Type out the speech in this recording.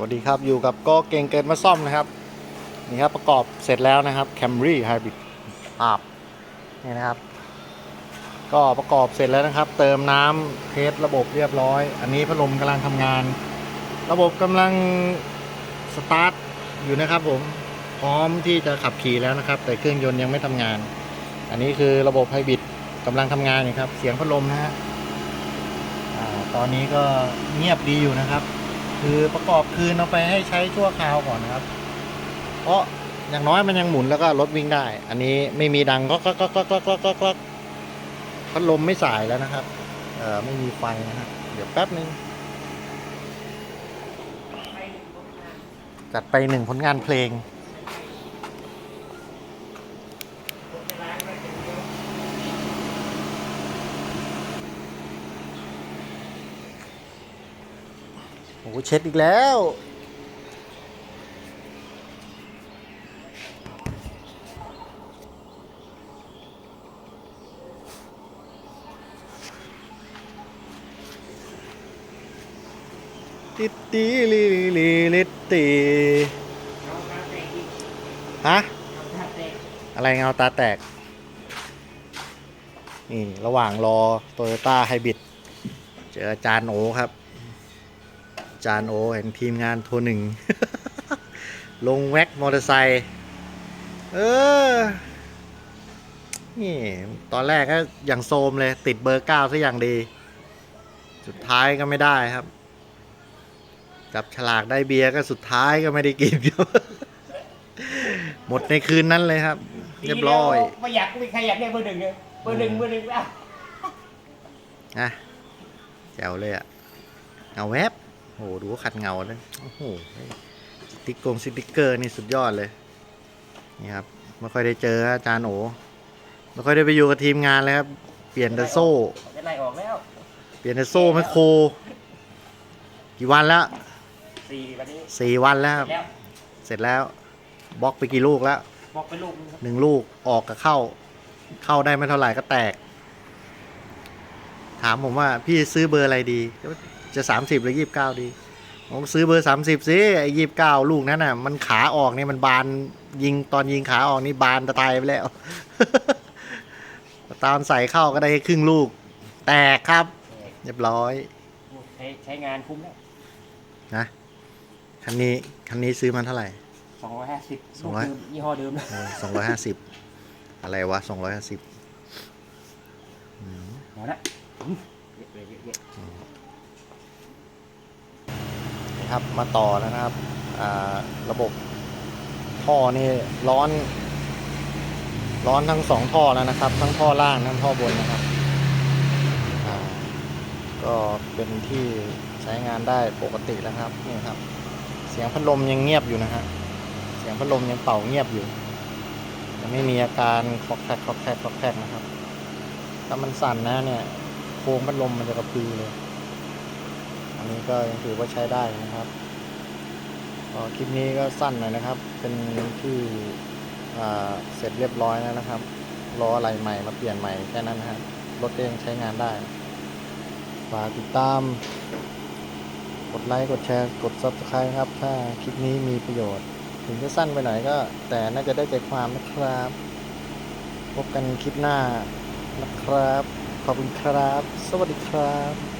วัสดีครับอยู่กับก็เก่งเกินมาซ่อมนะครับนี่ครับประกอบเสร็จแล้วนะครับ Camry Hybrid ภาพนี่นะครับ ก็ประกอบเสร็จแล้วนะครับ เติมน้ำเทสระบบเรียบร้อย อันนี้พัดลมกำลังทำงาน ระบบกำลังสตาร์ทอยู่นะครับผมพร้อมที่จะขับขี่แล้วนะครับ แต่เครื่องยนต์ยังไม่ทำงาน อันนี้คือระบบไฮบริดกำลังทำงานอยู่ครับ เสียงพัดลมนะฮะอ่าตอนนี้ก็เงียบดีอยู่นะครับ คือประกอบคืนเอาไปให้ใช้ชั่วคราวก่อนนะครับ เพราะอย่างน้อยมันยังหมุนแล้วก็รถวิ่งได้ อันนี้ไม่มีดังก็ก็ก็ก็ก็ก็ก็ก็พัดลมไม่สายแล้วนะครับ เอ่อไม่มีไฟนะฮะเดี๋ยวแป๊บนึงจัดไปหนึ่งผลงานเพลง โอ้เช็ดอีกแล้ว ติดตีลิลิลิลิตตีฮะ อะไรเงาตาแตก นี่ ระหว่างรอโตโยต้าไฮบริดเจออาจารย์โอครับ จารย์โอเห็นทีมงานโทรหนึ่ง ลงแว็กมอเตอร์ไซค์เออ นี่ ตอนแรกก็อย่างโซมเลย ติดเบอร์เก้าซะอย่างดี สุดท้ายก็ไม่ได้ครับ จับฉลากได้เบียร์ก็สุดท้ายก็ไม่ได้กินครับหมดในคืนนั้นเลยครับ เรียบร้อยไม่อยากมีใครอยากได้เบอร์หนึ่งเลยเบอร์หนึ่งเบอร์หนึ่งอะนะแจ๋วเลยอะเงาแวบ โอ้โหดูว่าขัดเงาเลยโอ้โหสติ๊กกงสติ๊กเกอร์นี่สุดยอดเลยนี่ครับไม่ค่อยได้เจออาจารย์โอไม่ค่อยได้ไปอยู่กับทีมงานเลยครับ เปลี่ยนแต่โซ่จะไล่ออกแล้วเปลี่ยนแต่โซ่แมคโคร กี่วันแล้วสี่วันนี้สี่วันแล้วครับแล้วเสร็จแล้วบล็อกไปกี่ลูกแล้วบอกไปลูกนึงครับหนึ่งลูกออกกับเข้า เข้าได้ไม่เท่าไหร่ก็แตก ถามผมว่าพี่ซื้อเบอร์อะไรดี จะสามสิบหรือยี่สิบเก้าดีผมซื้อเบอร์สามสิบสิไอ้ยี่สิบเก้าลูกนั้นน่ะ มันขาออกนี่มันบานยิงตอนยิงขาออกนี่บานตะตายไปแล้วตอนใส่เข้าก็ได้แค่ครึ่งลูก แตกครับ เรียบร้อยใช้ใช้งานคุ้มแล้วนะคันนี้คันนี้ซื้อมาเท่าไหร่สองร้อยห้าสิบสองร้อยยี่ห้อเดิมเลยสองร้อยห้าสิบอะไรวะสองร้อยห้าสิบหมดละอืมเยอะเลยเยอะเยอะ นะครับ มาต่อแล้วนะครับระบบท่อนี่ร้อน ร้อนทั้งสองท่อแล้วนะครับ ทั้งท่อล่างทั้งท่อบนนะครับก็เป็นที่ใช้งานได้ปกติแล้วครับนี่ครับ เสียงพัดลมยังเงียบอยู่นะฮะเสียงพัดลมยังเป่าเงียบอยู่ยังไม่มีอาการคลอกแคกคลอกแคกคลอกแคกนะครับถ้ามันสั่นนะเนี่ยโค้งพัดลมมันจะกระพือเลย ก็ยังถือว่าใช้ได้นะครับคลิปนี้ก็สั้นหน่อยนะครับ เป็นที่เสร็จเรียบร้อยแล้วนะครับรออะไรใหม่มาเปลี่ยนใหม่แค่นั้นนะครับรถก็ยังใช้งานได้ฝากติดตาม กดไลค์กดแชร์กด subscribe ครับ ถ้าคลิปนี้มีประโยชน์ ถึงจะสั้นไปหน่อยก็ แต่น่าจะได้ใจความนะครับ พบกันคลิปหน้านะครับ ขอบคุณครับ สวัสดีครับ